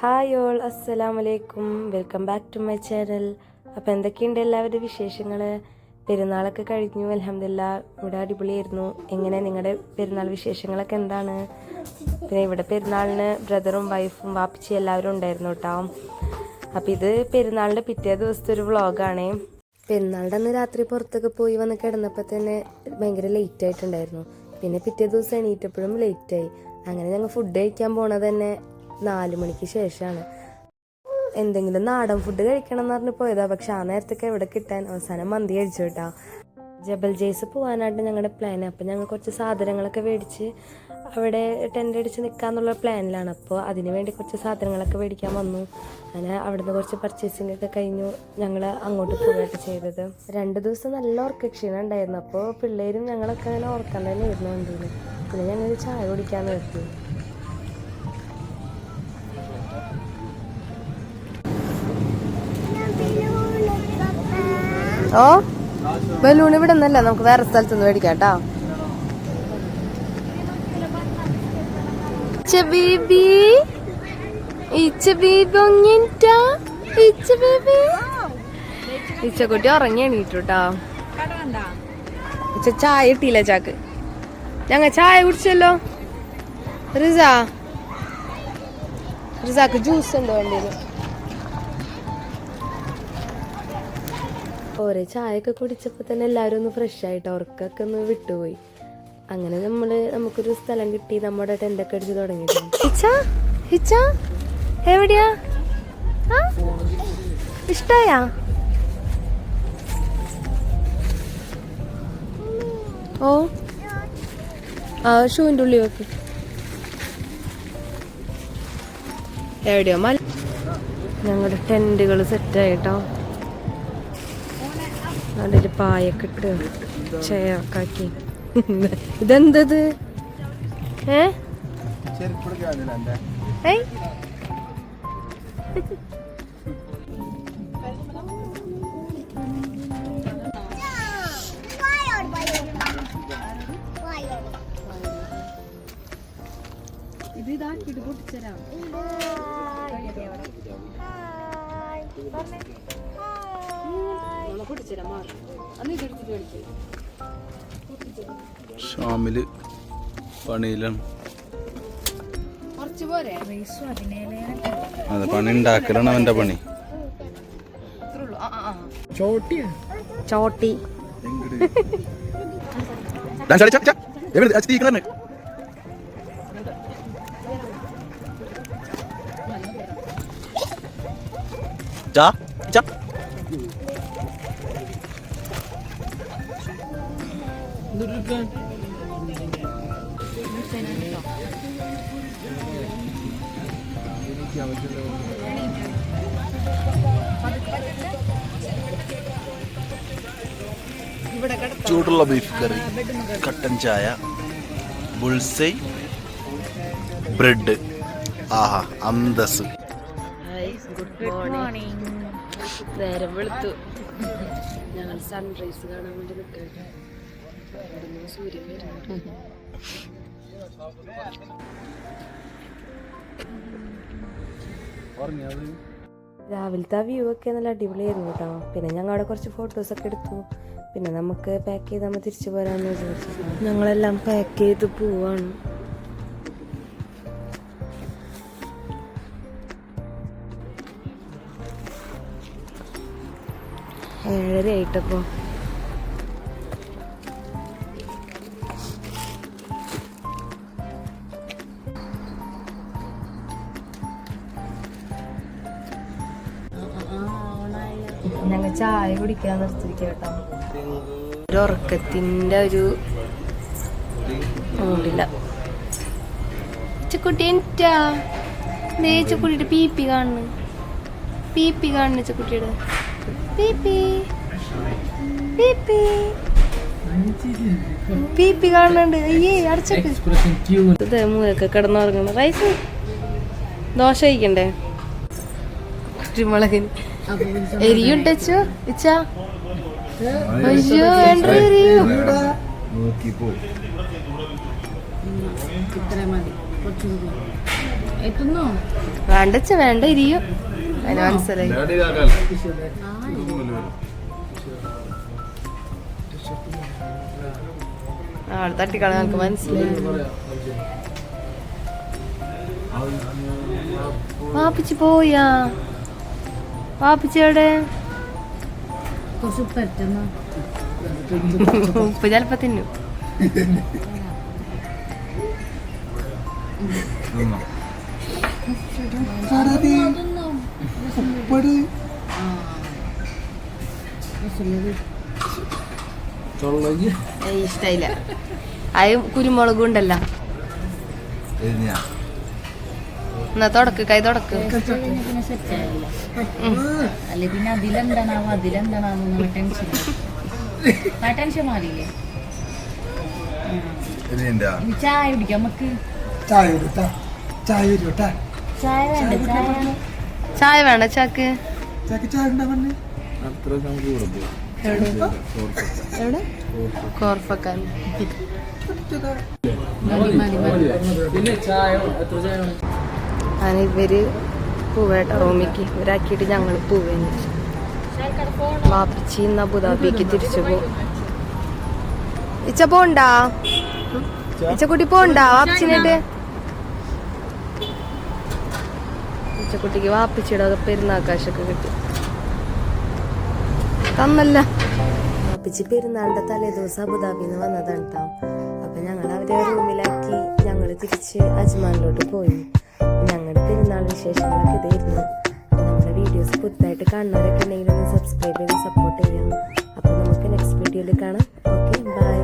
Hi all അസ്സലാം വലൈക്കും welcome back to my channel അപ്പോൾ എന്തൊക്കെയുണ്ട് എല്ലാവരുടെ വിശേഷങ്ങൾ പെരുന്നാളൊക്കെ കഴിഞ്ഞു അലഹമില്ല ഇവിടെ അടിപൊളിയായിരുന്നു. എങ്ങനെ നിങ്ങളുടെ പെരുന്നാൾ വിശേഷങ്ങളൊക്കെ എന്താണ്? പിന്നെ ഇവിടെ പെരുന്നാളിന് ബ്രദറും വൈഫും വാപ്പിച്ചി എല്ലാവരും ഉണ്ടായിരുന്നു കേട്ടോ. അപ്പോൾ ഇത് പെരുന്നാളിന്റെ പിറ്റേ ദിവസത്തെ ഒരു വ്ളോഗാണേ. പെരുന്നാളുടെ അന്ന് രാത്രി പുറത്തൊക്കെ പോയി വന്ന് കിടന്നപ്പോൾ തന്നെ ഭയങ്കര ലേറ്റ് ആയിട്ടുണ്ടായിരുന്നു. പിന്നെ പിറ്റേ ദിവസം എണീറ്റപ്പോഴും ലേറ്റായി അങ്ങനെ ഞങ്ങൾ ഫുഡ് കഴിക്കാൻ പോണത് തന്നെ നാല് മണിക്ക് ശേഷമാണ് എന്തെങ്കിലും നാടൻ ഫുഡ് കഴിക്കണം എന്ന് പറഞ്ഞ് പോയതാ. പക്ഷെ ആ നേരത്തൊക്കെ എവിടെ കിട്ടാൻ അവസാനം മന്തി കഴിച്ചു കേട്ടാ. ജബൽ ജെയ്സ് പോകാനായിട്ട് ഞങ്ങളുടെ പ്ലാൻ അപ്പം ഞങ്ങൾ കുറച്ച് സാധനങ്ങളൊക്കെ മേടിച്ച് അവിടെ ടെന്റ് അടിച്ച് നിൽക്കാന്നുള്ള പ്ലാനിലാണ് അപ്പോൾ അതിന് വേണ്ടി കുറച്ച് സാധനങ്ങളൊക്കെ മേടിക്കാൻ വന്നു. അങ്ങനെ അവിടുന്ന് കുറച്ച് പർച്ചേസിംഗ് ഒക്കെ കഴിഞ്ഞു. ഞങ്ങൾ അങ്ങോട്ട് പോവുകയൊക്കെ ചെയ്തത്. രണ്ട് ദിവസം നല്ല ഉറക്കക്ഷീണം ഉണ്ടായിരുന്നു. അപ്പോൾ പിള്ളേരും ഞങ്ങളൊക്കെ അങ്ങനെ ഓർക്കാൻ തന്നെ ഇരുന്നു വണ്ടിയിൽ പിന്നെ ഞങ്ങൾ ചായ കുടിക്കാൻ നിർത്തി. ഓ? ബലൂൺ ഇവിടെ നിന്നല്ല നമുക്ക് വേറെ സ്ഥലത്തുനിന്ന് മേടിക്കാം കേട്ടോ. ബേബി ഇച്ചക്കുട്ടി ഉറങ്ങി എണീറ്റുട്ടാ ഇച്ച ചായ ഇട്ടില്ല ചാക്ക്. ഞങ്ങ ചായ കുടിച്ചല്ലോ. റിസ. റിസാക്ക് ജ്യൂസ് ഉണ്ടോ വണ്ടിയിൽ ഓരോ ചായയൊക്കെ കുടിച്ചപ്പോൾ തന്നെ എല്ലാവരും ഒന്ന് ഫ്രഷ് ആയിട്ട് ഉറക്കൊക്കെ ഒന്ന് വിട്ടുപോയി. അങ്ങനെ നമ്മൾ നമുക്കൊരു സ്ഥലം കിട്ടി നമ്മുടെ ടെന്റൊക്കെ അടിച്ച് തുടങ്ങി എവിടെയാ? ഇഷ്ടായാ? ഓ? ആ ഷൂവിന്റെ ഉള്ളി വെക്ക്. എവിടെയോ? മല ഞങ്ങളുടെ ടെന്റുകൾ സെറ്റായിട്ടോ അതിൽ പായൊക്കെ ഇട്ട് ചേർക്കാക്കി ഇതെന്തത്? ഏ? ഏയ്. ഷാമിൽ പണിയിലാണ്. അതെ പണി ഉണ്ടാക്കലാണ് അവന്റെ പണി. ചോട്ടി. ചൂടുള്ള ബീഫ് കറി കട്ടൻ ചായ ബുൾസൈ ബ്രെഡ് ആഹാ അന്തസ് ഗുഡ് നേരം വെളുത്തു. ഞങ്ങൾ സൺറൈസ് കാണാൻ വേണ്ടി ഇവിടുന്ന് രാവിലത്തെ ആ വ്യൂ ഒക്കെ നല്ല അടിപൊളിയായിരുന്നു കേട്ടോ. പിന്നെ ഞങ്ങൾ അവിടെ കുറച്ച് ഫോട്ടോസ് ഒക്കെ എടുത്തു. പിന്നെ നമുക്ക് പാക്ക് ചെയ്ത് നമ്മൾ തിരിച്ചു പോരാന്ന് വിചാരിച്ചു. ഞങ്ങളെല്ലാം പാക്ക് ചെയ്ത് പോവാണ്. ഏഴര ഞങ്ങൾ ചായ കുടിക്കാൻ നിർത്തിരിക്കുക കേട്ടോ. ഒരു ഉറക്കത്തിന്റെ ഒരു മൂടില്ല. ചെക്കുട്ടി എനിറ്റാ ദേ ചെക്കുട്ടിയുടെ പി പി കാണുന്നു. പി പി കാണുന്നു ചെക്കുട്ടിയുടെ പി പി. പി പി. പി പി കാണുന്നുണ്ട്. അയ്യേ അടച്ചക്ക്. മൂലൊക്കെ കിടന്നുറങ്ങണം റൈസ്. ദോശ കഴിക്കണ്ടേ? കുരുമുളകിന് എരിയുണ്ടച്ചോ ഇച്ച? അയ്യോ വേണ്ട എരിയു? വേണ്ടച്ച വേണ്ട ഇരിയും അതിന് മനസ്സിലായി തട്ടിക്കള നമുക്ക് മനസ്സിലായി. വാപ്പിച്ച് പോയാ. വാപ്പിച്ച് എവിടെ കുറച്ച് പറ്റുന്ന ഉപ്പ് ചിലപ്പോ തിന്നു. ഏയ് ഇഷ്ടായില്ല. അത് കുരുമുളകും ഉണ്ടല്ലോ. എന്നാ തുടക്ക് കൈ തുടക്ക്. പിന്നെ സെറ്റ് ആയില്ല അല്ലെ പിന്നെ അതിലെന്താണാവോ അതിലെന്താണാവോ ടെൻഷൻ ആ ടെൻഷൻ മാറിയില്ലേ? ഇനി ചായ കുടിക്കാം നമുക്ക്. ചായ ചായ ചായ വേണ്ട ചായ ചായ വേണ്ട ചാക്ക്. ചായ എവിടെ? കോർഫക്കാൻ മതി മതി മതി. അങ്ങനെ ഇവർ പോവേട്ട റൂമിക്ക് ഇവരാക്കിയിട്ട് ഞങ്ങൾ പോവേന്ന് വാപ്പിച്ചി ഇന്ന് അബുദാബിക്ക് തിരിച്ചു പോകും ഇച്ച പോണ്ടാ? ഇച്ചക്കുട്ടി പോണ്ടാ? വാപ്പിച്ചിനായിട്ട് ഇച്ചക്കുട്ടിക്ക് വാപ്പിച്ചിയുടെ ഒക്കെ പെരുന്നാക്കാശൊക്കെ കിട്ടി. തന്നല്ല. വാപ്പിച്ചി പെരുന്നാളിന്റെ തലേ ദിവസം അബുദാബിന്ന് വന്നതാണ് അപ്പൊ ഞങ്ങൾ അവരെ റൂമിലാക്കി ഞങ്ങൾ തിരിച്ച് അജ്മാനിലോട്ട് പോയി. ഞങ്ങളുടെ പെരുന്നാൾ വിശേഷങ്ങളൊക്കെ ഇതായിരുന്നു. നമ്മുടെ വീഡിയോസ് പുതുതായിട്ട് കാണുന്നവരൊക്കെ ഉണ്ടെങ്കിൽ ഒന്ന് സബ്സ്ക്രൈബ് ചെയ്ത് സപ്പോർട്ട് ചെയ്യാം അപ്പോൾ നമുക്ക് നെക്സ്റ്റ് വീഡിയോയിൽ കാണാം. Okay bye